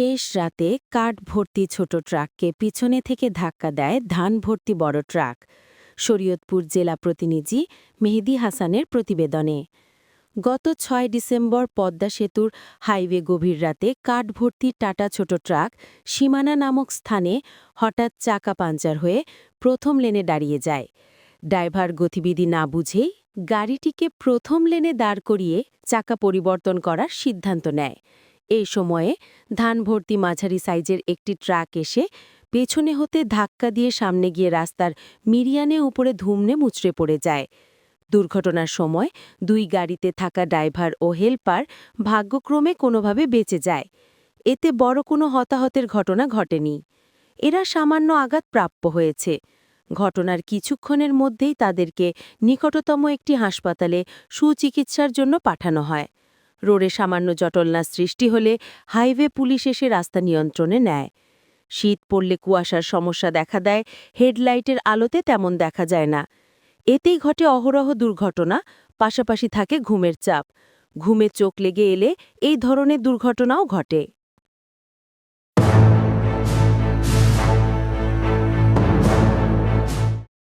শেষ রাতে কাঠ ভর্তি ছোট ট্রাককে পিছনে থেকে ধাক্কা দেয় ধান ভর্তি বড় ট্রাক। শরীয়তপুর জেলা প্রতিনিধি মেহেদি হাসানের প্রতিবেদনে। গত ছয় ডিসেম্বর পদ্মা সেতুর হাইওয়ে গভীর রাতে কাঠ ভর্তি টাটা ছোট ট্রাক সীমানা নামক স্থানে হঠাৎ চাকা পাঞ্চার হয়ে প্রথম লেনে দাঁড়িয়ে যায়। ড্রাইভার গতিবিধি না বুঝেই গাড়িটিকে প্রথম লেনে দাঁড় করিয়ে চাকা পরিবর্তন করার সিদ্ধান্ত নেয়। এই সময়ে ধান ভর্তি মাঝারি সাইজের একটি ট্রাক এসে পেছনে হতে ধাক্কা দিয়ে সামনে গিয়ে রাস্তার মিরিয়ানে উপরে ধুমনে মুচড়ে পড়ে যায়। দুর্ঘটনার সময় দুই গাড়িতে থাকা ড্রাইভার ও হেলপার ভাগ্যক্রমে কোনোভাবে বেঁচে যায়। এতে বড় কোনো হতাহতের ঘটনা ঘটেনি। এরা সামান্য আঘাত প্রাপ্য হয়েছে। ঘটনার কিছুক্ষণের মধ্যেই তাদেরকে নিকটতম একটি হাসপাতালে সুচিকিৎসার জন্য পাঠানো হয়। রোডে সামান্য জটলনা সৃষ্টি হলে হাইওয়ে পুলিশ এসে রাস্তা নিয়ন্ত্রণে নেয়। শীত পড়লে কুয়াশার সমস্যা দেখা দেয়, হেডলাইটের আলোতে তেমন দেখা যায় না। এতেই ঘটে অহরহ দুর্ঘটনা, পাশাপাশি থাকে ঘুমের চাপ। ঘুমে চোখ লেগে এলে এই ধরনের দুর্ঘটনাও ঘটে।